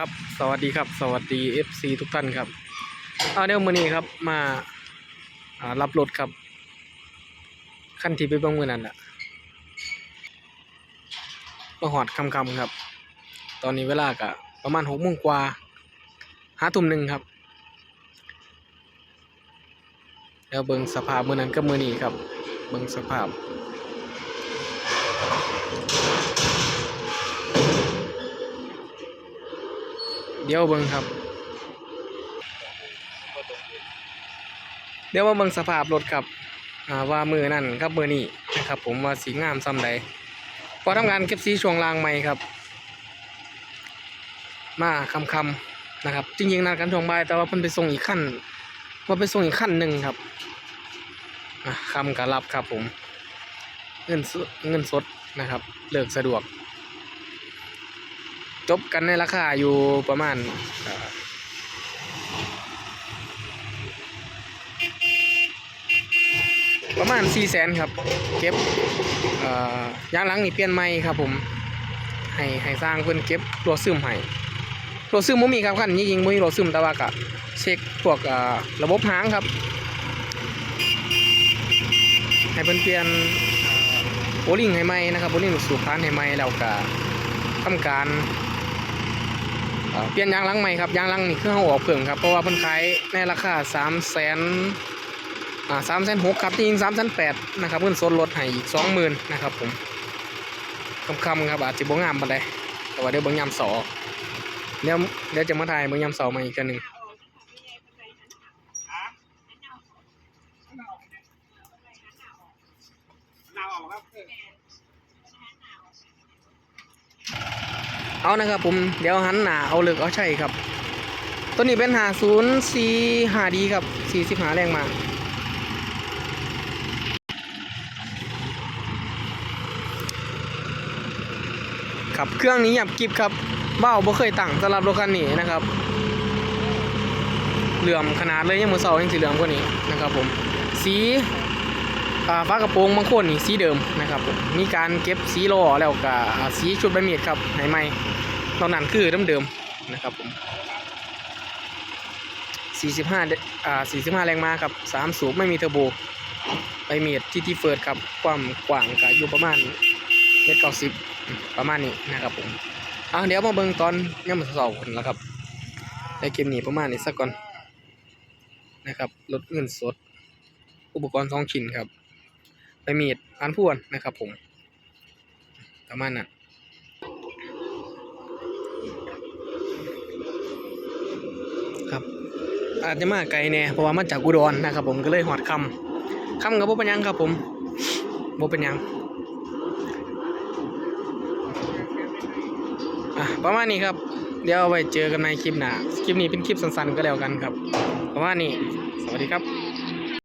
ครับ สวัสดีครับ สวัสดี FC ทุกท่านครับเอาเดี๋ยวมือนี้ครับมาอ่ารับรถครับขั้นที่ไปบิ่งมือนั้นนะมาหอดคำๆครับ ตอนนี้เวลาก็ประมาณ6โมงกว่าหาทุ่มหนึ่งครับแล้วเบิงสภาพมือนั้นกับมื้อนี้ครับ เบิงสภาพ เดี๋ยวเบิ่งครับ เดี๋ยวมาเบิ่งสภาพรถครับว่ามือนั่นครับมือนี้นะครับ ผมว่าสีงามซ้ำใดพอทำงานเก็บสีช่วงล่างใหม่ครับ มาคำคำนะครับ จริงๆนัดกันช่วงบ่ายแต่ว่าเพิ่นไปส่งอีกขั้นว่าไปส่งอีกขั้นหนึ่งครับคำกับรับครับผม เงินสดเงินสดนะครับเลิกสะดวก จบกันในราคาอยู่ประมาณประมาณ4 0 0แสนครับ เก็บยางหลังนี่เปลี่ยนใหม่ครับผม ให้ให้สร้างเพิ่นเก็บตัวซึมให้ตัวซึมบ่มีครับคันนี้ยิงบ่มีตัวซึมแต่ว่าก็เช็คพวกระบบหางครับ ให้เพิ่นเปลี่ยนโอลิงให้ใหม่นะครับโอลิงสูบพานให้ใหม่แล้วก็ทำการ เปลี่ยนยางลังใหม่ครับยางลังนี่คือเขาออกเพิ่งครับเพราะว่าเพิ่นขายในราคา3 0 0 0 0 0อ่า3 6 0 0 0ครับจริงๆ3 8 0 0นะครับเพิ่นส่วนลดให้อีก20,000นะครับผมคำๆครับอาจจะบ่งามปานใดแต่ว่าเดี๋ยวเบิ่งยามสอเดี๋ยวเดี๋ยวจะมาถ่ายเบิ่งยามสอมาอีกเทื่อหนึง เอานะครับผมเดี๋ยวหันหนาเอาเลิกเอาใช่ครับ ตัวนี้เป็น50 4 5ดีครับ45แรงมาครับเครื่องนี้หยับกิบครับเบ้าบ่เคยตั้งสำหรับรถคันนี้นะครับเหลื่อมขนาดเลยยังมือเสายังสีเหลื่อมกว่านี้นะครับผมสี่าฟ้ากระโปรงบางคนนี่สีเดิมนะครับผมมีการเก็บสีล้อแล้วก็สีชุดใบเมีดครับให้ใหม่ตอนนั้นคือเดิมๆนะครับผม45อ่า45 แรงม้าครับ3สูบไม่มีเทอร์โบใบเมีดที่ที่เฟิร์ดครับความกว้างก็อยู่ประมาณเมตรเก้าสิบประมาณนี้นะครับผมอะเดี๋ยวมาเบิ่งตอนย่ำสองคนแล้วครับในเกมนี้ประมาณนี้สักก่อนนะครับลดเงินสด อุปกรณ์สองชิ้นครับ มีดพันพวนนะครับ ผมประมาณนั้นครับ อาจจะมาไกลแน่เพราะว่ามาจากอุดรนะครับ ผมก็เลยหอดคำคำกับโบเป็นหยังครับ ผมโบเป็นหยังอะประมาณนี้ครับ เดี๋ยวเอาไว้เจอกันในคลิปหน้า คลิปนี้เป็นคลิปสั้นๆก็แล้วกันครับ ประมาณนี้ สวัสดีครับ